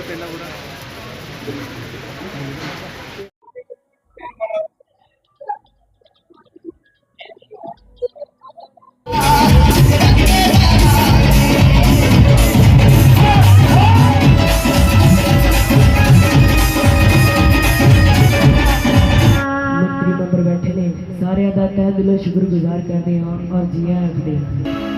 ਪਹਿਲਾਂ ਪੂਰਾ ਮੰਤਰੀ ਮੈਂਬਰ ਬੈਠੇ ਨੇ। ਸਾਰਿਆਂ ਦਾ ਤਹਿ ਦਿਲੋਂ ਸ਼ੁਕਰਗੁਜ਼ਾਰ ਕਰਦੇ ਹਾਂ ਔਰ ਜੀ ਆਇਆਂ ਹਾਂ।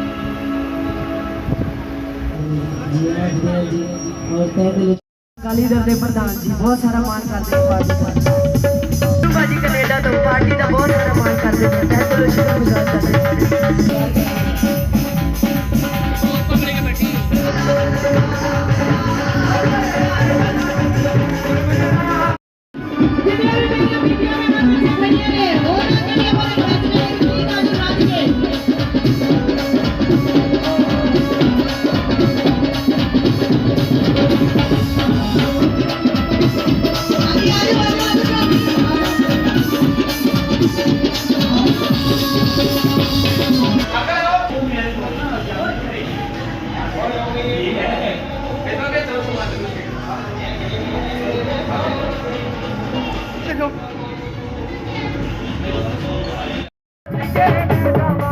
ਅਕਾਲੀ ਦਲ ਦੇ ਪ੍ਰਧਾਨ ਜੀ ਬਹੁਤ ਸਾਰਾ ਮਾਣ ਕਰਦੇ ਨੇ Rama.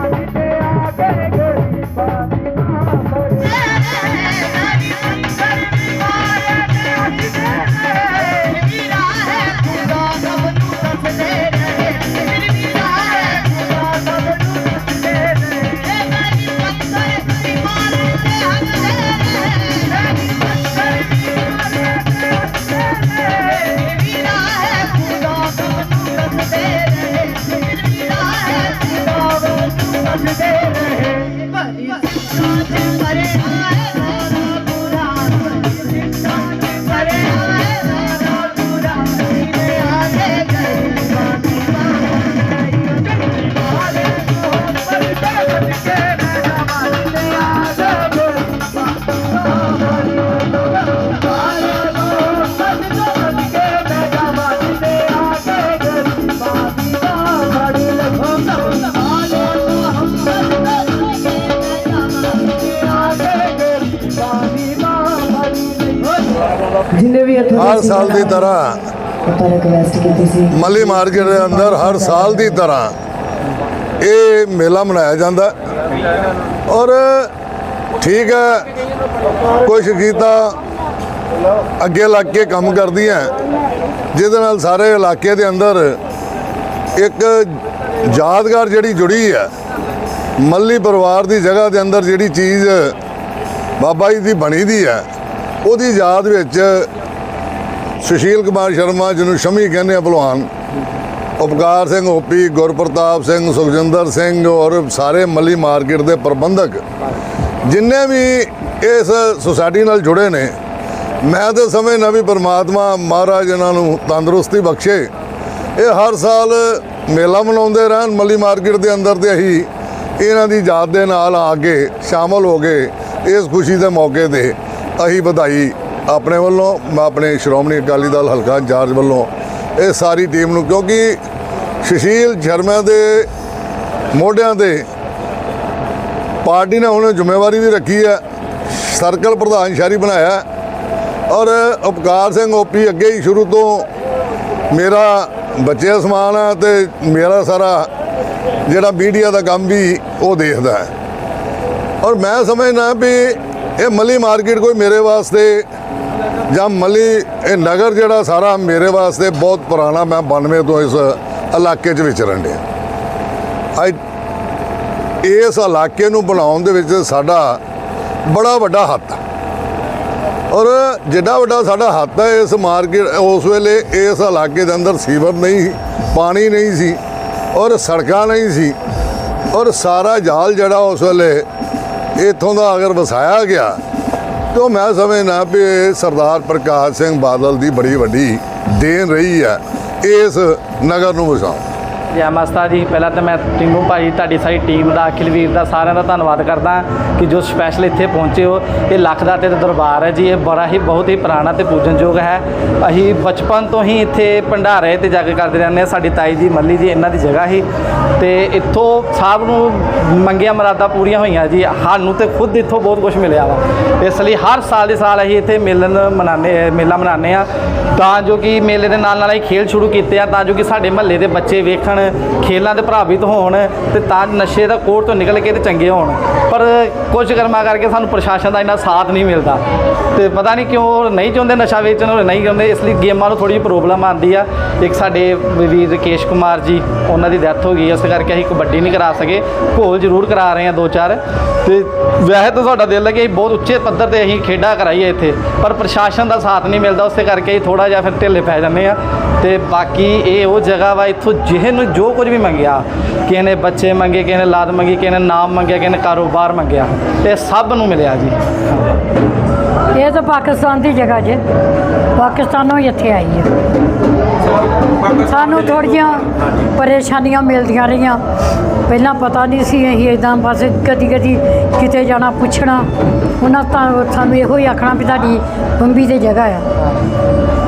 ਜਿੰਨੇ ਵੀ ਇੱਥੋਂ ਹਰ ਸਾਲ ਦੀ ਤਰ੍ਹਾਂ। ਆਪਾਂ ਰਿਕਵੈਸਟ ਕੀਤੀ ਸੀ ਮੱਲੀ ਮਾਰਕੀਟ ਦੇ ਅੰਦਰ ਹਰ ਸਾਲ ਦੀ ਤਰ੍ਹਾਂ ਇਹ ਮੇਲਾ ਮਨਾਇਆ ਜਾਂਦਾ। ਔਰ ਠੀਕ ਹੈ ਕੁਝ ਗੀਤਾ ਅੱਗੇ ਲੱਗ ਕੇ ਕੰਮ ਕਰਦੀਆਂ। ਜਿਹਦੇ ਨਾਲ ਸਾਰੇ ਇਲਾਕੇ ਦੇ ਅੰਦਰ ਇੱਕ ਯਾਦਗਾਰ ਜਿਹੜੀ ਜੁੜੀ ਹੈ। ਮੱਲੀ ਪਰਿਵਾਰ ਦੀ ਜਗ੍ਹਾ ਦੇ ਅੰਦਰ ਜਿਹੜੀ ਚੀਜ਼ ਬਾਬਾ ਜੀ ਦੀ ਬਣੀ ਦੀ ਹੈ। ਉਹਦੀ ਯਾਦ ਵਿੱਚ ਸੁਸ਼ੀਲ ਕੁਮਾਰ ਸ਼ਰਮਾ, ਜਿਹਨੂੰ ਸ਼ਮੀ ਕਹਿੰਦੇ ਆ ਭਲਵਾਨ, ਉਪਕਾਰ ਸਿੰਘ ਓਪੀ ਗੁਰਪ੍ਰਤਾਪ ਸਿੰਘ, ਸੁਖਜਿੰਦਰ ਸਿੰਘ ਔਰ ਸਾਰੇ ਮੱਲੀ ਮਾਰਕੀਟ ਦੇ ਪ੍ਰਬੰਧਕ, ਜਿੰਨੇ ਵੀ ਇਸ ਸੁਸਾਇਟੀ ਨਾਲ ਜੁੜੇ ਨੇ, ਮੈਂ ਤਾਂ ਸਮਝਦਾ ਵੀ ਪਰਮਾਤਮਾ ਮਹਾਰਾਜ ਇਹਨਾਂ ਨੂੰ ਤੰਦਰੁਸਤੀ ਬਖਸ਼ੇ। ਇਹ ਹਰ ਸਾਲ ਮੇਲਾ ਮਨਾਉਂਦੇ ਰਹਿਣ, ਮੱਲੀ ਮਾਰਕੀਟ ਦੇ ਅੰਦਰ ਤੇ ਅਸੀਂ ਇਹਨਾਂ ਦੀ ਯਾਦ ਦੇ ਨਾਲ ਆ ਕੇ ਸ਼ਾਮਲ ਹੋ ਗਏ ਇਸ ਖੁਸ਼ੀ ਦੇ ਮੌਕੇ ਤੇ ਅਸੀਂ ਵਧਾਈ ਆਪਣੇ ਵੱਲੋਂ, ਮੈਂ ਆਪਣੇ ਸ਼੍ਰੋਮਣੀ ਅਕਾਲੀ ਦਲ ਹਲਕਾ ਇੰਚਾਰਜ ਵੱਲੋਂ ਇਹ ਸਾਰੀ ਟੀਮ ਨੂੰ, ਕਿਉਂਕਿ ਸੁਸ਼ੀਲ ਸ਼ਰਮਾ ਦੇ ਮੋਢਿਆਂ ਤੇ ਪਾਰਟੀ ਨੇ ਹੁਣ ਜ਼ਿੰਮੇਵਾਰੀ ਵੀ ਰੱਖੀ ਹੈ, ਸਰਕਲ ਪ੍ਰਧਾਨ ਸ਼ਹਿਰੀ ਬਣਾਇਆ ਔਰ ਉਪਕਾਰ ਸਿੰਘ ਓਪੀ ਅੱਗੇ ਹੀ ਸ਼ੁਰੂ ਤੋਂ ਮੇਰਾ ਬੱਚੇ ਸਮਾਨ ਹੈ ਤੇ ਮੇਰਾ ਸਾਰਾ ਜਿਹੜਾ ਮੀਡੀਆ ਦਾ ਕੰਮ ਵੀ ਉਹ ਦੇਖਦਾ ਹੈ। ਔਰ ਮੈਂ ਸਮਝਦਾ ਵੀ ਇਹ ਮੱਲੀ ਮਾਰਕੀਟ ਕੋਈ ਮੇਰੇ ਵਾਸਤੇ ਜਾਂ ਮੱਲੀ ਇਹ ਨਗਰ ਜਿਹੜਾ ਸਾਰਾ ਮੇਰੇ ਵਾਸਤੇ ਬਹੁਤ ਪੁਰਾਣਾ ਮੈਂ 92 ਤੋਂ ਇਸ ਇਲਾਕੇ 'ਚ ਵਿਚਰਨ ਡਿਆ ਅੱਜ ਇਸ ਇਲਾਕੇ ਨੂੰ ਬਣਾਉਣ ਦੇ ਵਿੱਚ ਸਾਡਾ ਬੜਾ ਵੱਡਾ ਹੱਥ ਹੈ ਔਰ ਜਿੱਡਾ ਵੱਡਾ ਸਾਡਾ ਹੱਥ ਹੈ ਇਸ ਮਾਰਕੀਟ ਉਸ ਵੇਲੇ ਇਸ ਇਲਾਕੇ ਦੇ ਅੰਦਰ ਸੀਵਰ ਨਹੀਂ ਸੀ, ਪਾਣੀ ਨਹੀਂ ਸੀ ਔਰ ਸੜਕਾਂ ਨਹੀਂ ਸੀ ਔਰ ਸਾਰਾ ਜਾਲ ਜਿਹੜਾ ਉਸ ਵੇਲੇ ਇੱਥੋਂ ਦਾ ਅਗਰ ਵਸਾਇਆ ਗਿਆ, ਤਾਂ ਮੈਂ ਸਮਝਦਾ ਵੀ ਇਹ ਸਰਦਾਰ ਪ੍ਰਕਾਸ਼ ਸਿੰਘ ਬਾਦਲ ਦੀ ਬੜੀ ਵੱਡੀ ਦੇਣ ਰਹੀ ਹੈ, ਇਸ ਨਗਰ ਨੂੰ ਵਸਾਉਣ। ਜੈ ਮਾਸਤਾ ਜੀ, ਪਹਿਲਾਂ ਤਾਂ ਮੈਂ ਟਿੰਗੂ ਭਾਈ, ਤੁਹਾਡੀ ਸਾਰੀ ਟੀਮ ਦਾ ਅਖਿਲ ਵੀਰ ਦਾ ਸਾਰਿਆਂ ਦਾ ਧੰਨਵਾਦ ਕਰਦਾ ਕਿ ਜੋ ਸਪੈਸ਼ਲ ਇੱਥੇ ਪਹੁੰਚੇ ਹੋ। ਇਹ ਲੱਖ ਦਾ ਤੇ ਦਰਬਾਰ ਹੈ ਜੀ, ਇਹ ਬੜਾ ਹੀ ਬਹੁਤ ਹੀ ਪੁਰਾਣਾ ਤੇ ਪੂਜਨਯੋਗ ਹੈ। ਅਸੀਂ ਬਚਪਨ ਤੋਂ ਹੀ ਇੱਥੇ ਭੰਡਾਰੇ ਤੇ ਜਗ ਕਰਦੇ ਰਹਿੰਦੇ ਹਾਂ। ਸਾਡੀ ਤਾਈ ਜੀ, ਮੱਲੀ ਜੀ, ਇਹਨਾਂ ਦੀ ਜਗ੍ਹਾ ਹੀ। ਤੇ ਇੱਥੋਂ ਸਭ ਨੂੰ ਮੰਗੀਆਂ ਮਰਾਦਾਂ ਪੂਰੀਆਂ ਹੋਈਆਂ ਜੀ। ਸਾਨੂੰ ਤੇ ਖੁਦ ਇੱਥੋਂ ਬਹੁਤ ਕੁਝ ਮਿਲਿਆ ਵਾ। ਇਸ ਲਈ ਹਰ ਸਾਲ ਦੇ ਸਾਲ ਅਸੀਂ ਇੱਥੇ ਮੇਲਨ ਮਨਾਉਂਦੇ ਮੇਲਾ ਮਨਾਉਂਦੇ ਆ ਤਾਂ ਜੋ ਕਿ ਮੇਲੇ ਦੇ ਨਾਲ ਨਾਲ ਅਸੀਂ ਖੇਲ ਸ਼ੁਰੂ ਕੀਤੇ ਆ। ਤਾਂ ਜੋ ਕਿ ਸਾਡੇ ਮਹੱਲੇ ਦੇ ਬੱਚੇ ਵੇਖਣ ਖੇਲਾਂ ਦੇ ਪ੍ਰਭਾਵਿਤ ਹੋਣ ਤੇ ਤਾਂ ਨਸ਼ੇ ਦਾ ਕੋੜ ਤੋਂ ਨਿਕਲ ਕੇ ਤੇ ਚੰਗੇ ਹੋਣ। ਪਰ ਕੁਝ ਕਰਮਾ ਕਰਕੇ ਸਾਨੂੰ ਪ੍ਰਸ਼ਾਸਨ ਦਾ ਇੰਨਾ ਸਾਥ ਨਹੀਂ ਮਿਲਦਾ। ਤੇ ਪਤਾ ਨਹੀਂ ਕਿਉਂ ਨਹੀਂ ਚਾਹੁੰਦੇ ਨਸ਼ਾ ਵੇਚਣ ਉਹ ਨਹੀਂ ਚਾਹੁੰਦੇ, ਇਸ ਲਈ ਗੇਮਾਂ ਨੂੰ ਥੋੜੀ ਜਿਹੀ ਪ੍ਰੋਬਲਮ ਆਉਂਦੀ ਆ। ਇੱਕ ਸਾਡੇ ਵੀਰ ਰਕੇਸ਼ ਕੁਮਾਰ ਜੀ, ਉਹਨਾਂ ਦੀ ਡੈਥ ਹੋ ਗਈ ਇਸ ਕਰਕੇ ਅਸੀਂ ਕਬੱਡੀ ਨਹੀਂ ਕਰਾ ਸਕੇ। ਘੋਲ ਜ਼ਰੂਰ ਕਰਾ ਰਹੇ ਹਾਂ ਦੋ ਚਾਰ। ਤੇ ਵੈਸੇ ਤਾਂ ਸਾਡਾ ਦਿਲ ਹੈ ਕਿ ਅਸੀਂ ਬਹੁਤ ਉੱਚੇ ਪੱਧਰ ਤੇ ਅਸੀਂ ਖੇਡਾਂ ਕਰਾਈਏ ਇੱਥੇ, ਪਰ ਪ੍ਰਸ਼ਾਸਨ ਦਾ ਸਾਥ ਨਹੀਂ ਮਿਲਦਾ, ਉਸੇ ਕਰਕੇ ਹੀ ਥੋੜਾ ਜਿਹਾ ਫਿਰ ਢਿੱਲੇ ਪੈ ਜਾਂਦੇ ਆ। ਤੇ ਬਾਕੀ ਇਹ ਉਹ ਜਗ੍ਹਾ ਵਾ, ਇੱਥੋਂ ਜਿਹੇ ਨੂੰ ਜੋ ਕੁਝ ਵੀ ਮੰਗਿਆ, ਕਿਸੇ ਨੇ ਬੱਚੇ ਮੰਗੇ, ਕਿਸੇ ਨੇ ਲਾਦ ਮੰਗੀ, ਕਿਸੇ ਨੇ ਨਾਮ ਮੰਗਿਆ, ਕਿਸੇ ਨੇ ਕਾਰੋਬਾਰ ਮੰਗਿਆ ਤੇ ਸਭ ਨੂੰ ਮਿਲਿਆ ਜੀ। ਇਹ ਤਾਂ ਪਾਕਿਸਤਾਨ ਦੀ ਜਗ੍ਹਾ ਜੇ। ਪਾਕਿਸਤਾਨੋਂ ਹੀ ਇੱਥੇ ਆਈ ਹੈ। ਸਾਨੂੰ ਥੋੜ੍ਹੀਆਂ ਪਰੇਸ਼ਾਨੀਆਂ ਮਿਲਦੀਆਂ ਰਹੀਆਂ। ਪਹਿਲਾਂ ਪਤਾ ਨਹੀਂ ਸੀ ਅਸੀਂ ਇਦਾਂ ਬਸ ਕਦੀ ਕਦੀ ਕਿਤੇ ਜਾਣਾ, ਪੁੱਛਣਾ। ਉਹਨਾਂ ਤਾਂ ਸਾਨੂੰ ਇਹੋ ਹੀ ਆਖਣਾ ਵੀ ਤੁਹਾਡੀ ਬੰਬੀ ਤੇ ਜਗ੍ਹਾ ਆ।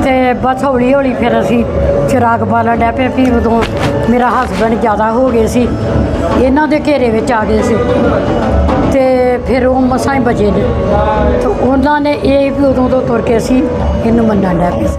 ਤੇ ਬਸ ਹੌਲੀ ਹੌਲੀ ਫਿਰ ਅਸੀਂ ਚਿਰਾਗ ਬਾਲਣ ਡੈ ਪਏ। ਵੀ ਉਦੋਂ ਮੇਰਾ ਹਸਬੰਡ ਜ਼ਿਆਦਾ ਹੋ ਗਏ ਸੀ। ਇਹਨਾਂ ਦੇ ਘੇਰੇ ਵਿੱਚ ਆ ਗਏ ਸੀ। ਤੇ ਫਿਰ ਉਹ ਮਸਾਂ ਹੀ ਬਚੇ ਨੇ। ਤੇ ਉਹਨਾਂ ਨੇ ਇਹ ਵੀ ਉਦੋਂ ਤੋਂ ਤੁਰ ਕੇ ਅਸੀਂ ਇਹਨੂੰ ਮੰਨਣ ਲੱਗ ਪਏ